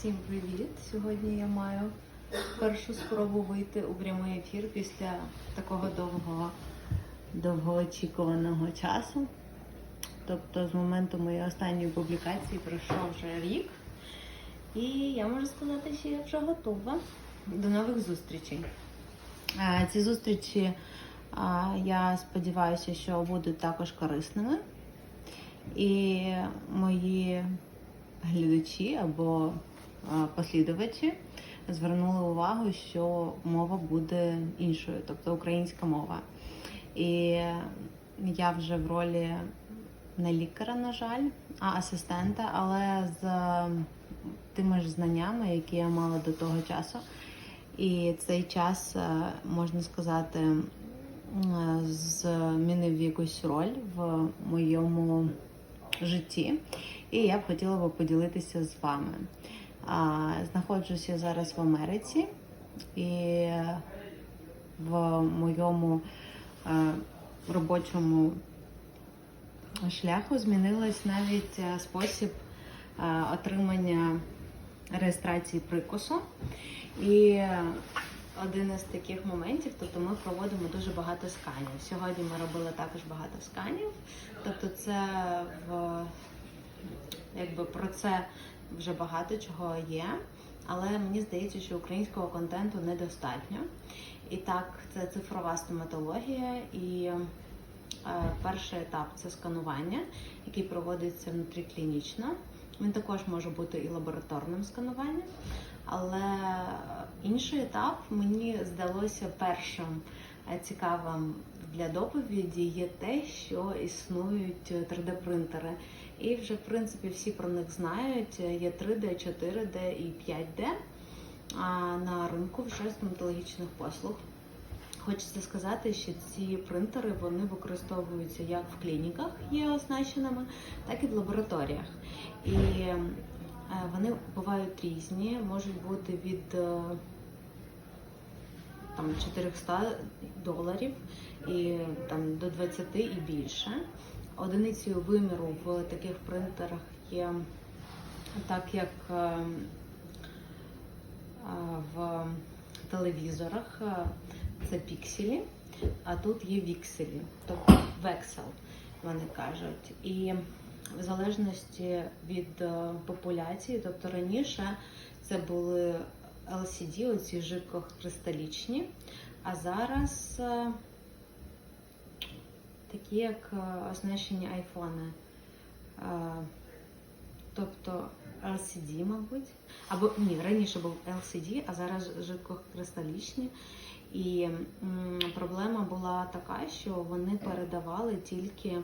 Всім привіт! Сьогодні я маю першу спробу вийти у прямий ефір після такого довгого, довгоочікуваного часу. Тобто з моменту моєї останньої публікації пройшов вже рік. І я можу сказати, що я вже готова до нових зустрічей. Ці зустрічі я сподіваюся, що будуть також корисними. І мої глядачі або послідувачі звернули увагу, що мова буде іншою, тобто українська мова. І я вже в ролі не лікаря, на жаль, а асистента, але з тими ж знаннями, які я мала до того часу. І цей час, е, можна сказати, е, змінив якусь роль в моєму житті, і я б хотіла би поділитися з вами. Знаходжуся зараз в Америці і в моєму е, робочому шляху змінилась навіть е, спосіб е, отримання реєстрації прикусу. І один із таких моментів, тобто ми проводимо дуже багато сканів. Сьогодні ми робили також багато сканів. Тобто, це в якби про це вже багато чого є. Але мені здається, що українського контенту недостатньо. І так, це цифрова стоматологія і е, перший етап це сканування, який проводиться внутріклінічно. Він також може бути і лабораторним скануванням. Але інший етап мені здалося першим е, цікавим для доповіді є те, що існують 3D-принтери. І вже в принципі всі про них знають. Є 3D, 4D і 5D а на ринку вже стоматологічних послуг. Хочеться сказати, що ці принтери вони використовуються як в клініках, є оснащеними, так і в лабораторіях. І е, вони бувають різні, можуть бути від е, там 400 доларів і там до 20 і більше. Одиницею виміру в таких принтерах є так, як е, е, в телевізорах е, це пікселі, а тут є вікселі, тобто вексел, вони кажуть. І в залежності від популяції, тобто раніше це були LCD, оці жидкокристалічні, а зараз такі як оснащені айфони. Тобто LCD, мабуть. Або ні, раніше був LCD, а зараз жидкокристалічні. І проблема була така, що вони передавали тільки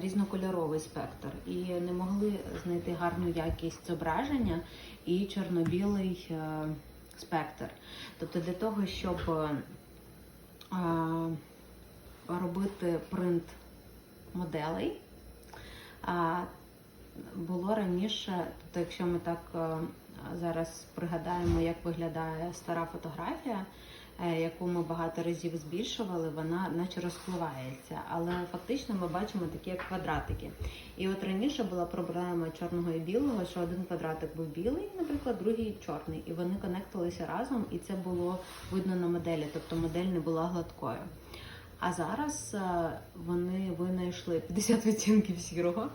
різнокольоровий спектр і не могли знайти гарну якість зображення і чорно-білий е, спектр. Тобто для того, щоб е, робити принт моделей, було раніше, тобто, якщо ми так е, зараз пригадаємо, як виглядає стара фотографія, е, яку ми багато разів збільшували, вона наче розпливається. Але фактично ми бачимо такі як квадратики. І от раніше була проблема чорного і білого, що один квадратик був білий, наприклад, другий чорний, і вони конектилися разом, і це було видно на моделі, тобто модель не була гладкою. А зараз е, вони винайшли 50 відтінків сірого,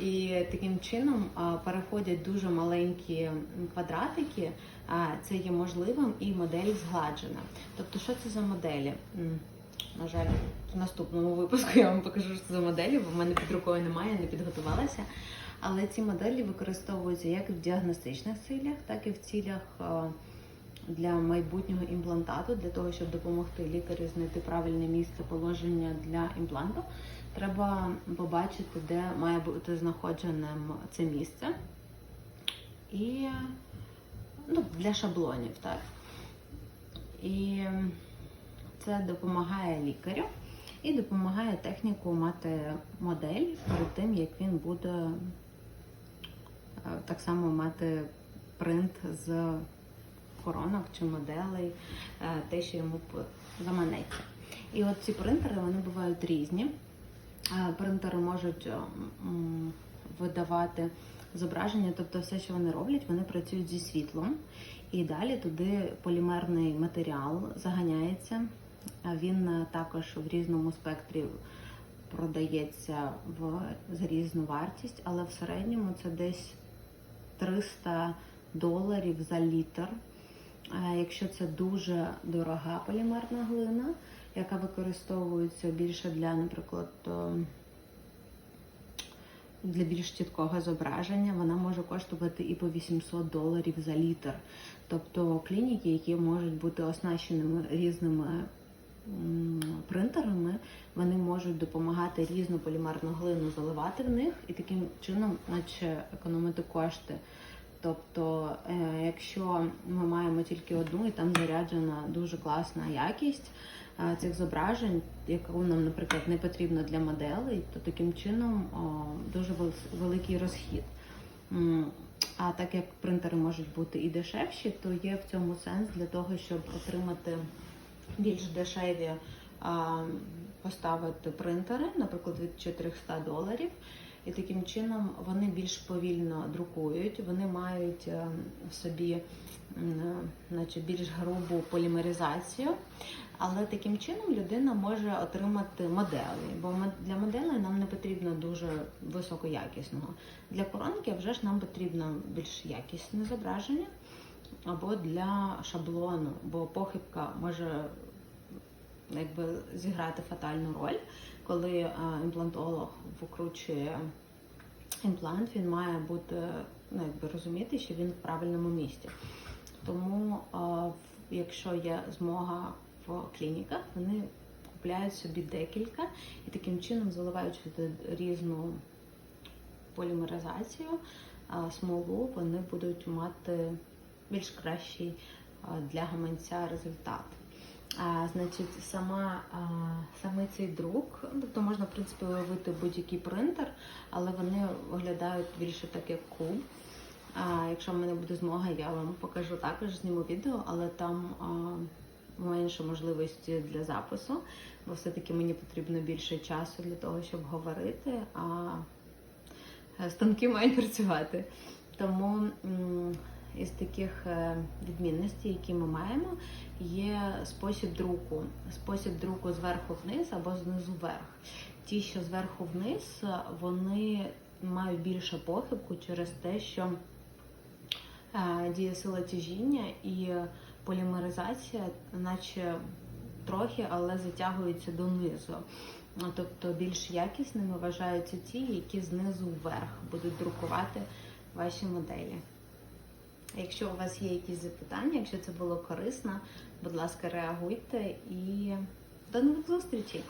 і таким чином е, переходять дуже маленькі квадратики. а Це є можливим і модель згладжена. Тобто, що це за моделі? На жаль, в наступному випуску я вам покажу, що це за моделі, бо в мене під рукою немає, не підготувалася. Але ці моделі використовуються як в діагностичних цілях, так і в цілях. Для майбутнього імплантату, для того, щоб допомогти лікарю знайти правильне місце положення для імпланту, треба побачити, де має бути знаходженим це місце. І ну, для шаблонів, так. І це допомагає лікарю і допомагає техніку мати модель перед тим, як він буде е, так само мати принт з коронок чи моделей, е, те, що йому заманеться. І от ці принтери вони бувають різні. Е, Принтери можуть видавати зображення. Тобто, все, що вони роблять, вони працюють зі світлом. І далі туди полімерний матеріал заганяється. Він е, також в різному спектрі продається в за різну вартість, але в середньому це десь 300 доларів за літр. Якщо це дуже дорога полімерна глина, яка використовується більше для, наприклад, для більш чіткого зображення, вона може коштувати і по 800 доларів за літр. Тобто клініки, які можуть бути оснащеними різними принтерами, вони можуть допомагати різну полімерну глину заливати в них і таким чином, наче економити кошти. Тобто, е, якщо ми маємо тільки одну і там заряджена дуже класна якість е, цих зображень, яку нам, наприклад, не потрібно для моделей, то таким чином дуже великий розхід. А так як принтери можуть бути і дешевші, то є в цьому сенс для того, щоб отримати більш дешеві поставити принтери, наприклад, від 400 доларів. І таким чином вони більш повільно друкують, вони мають е, в собі е, наче більш грубу полімеризацію, але таким чином людина може отримати моделі, бо для моделей нам не потрібно дуже високоякісного. Для коронки вже ж нам потрібно більш якісне зображення або для шаблону, бо похибка може якби зіграти фатальну роль, коли е, імплантолог викручує імплант, він має бути ну, якби розуміти, що він в правильному місці. Тому, е, якщо є змога в клініках, вони купляють собі декілька і таким чином заливаючи різну полімеризацію, смолу, вони будуть мати більш кращий для гаманця результат. А, значить, сама, а, саме цей друк, тобто можна, в принципі, уявити будь-який принтер, але вони виглядають більше так, як куб. А, якщо в мене буде змога, я вам покажу також, зніму відео, але там а, менше можливості для запису, бо все-таки мені потрібно більше часу для того, щоб говорити, а станки мають працювати. Тому із таких е, відмінностей, які ми маємо, є спосіб друку. Спосіб друку зверху вниз або знизу вверх. Ті, що зверху вниз, вони мають більше похибку через те, що е, діє сила тяжіння і полімеризація, наче трохи, але затягується донизу. Тобто більш якісними вважаються ті, які знизу вверх будуть друкувати ваші моделі. Якщо у вас є якісь запитання, якщо це було корисно, будь ласка, реагуйте і до нових зустрічей!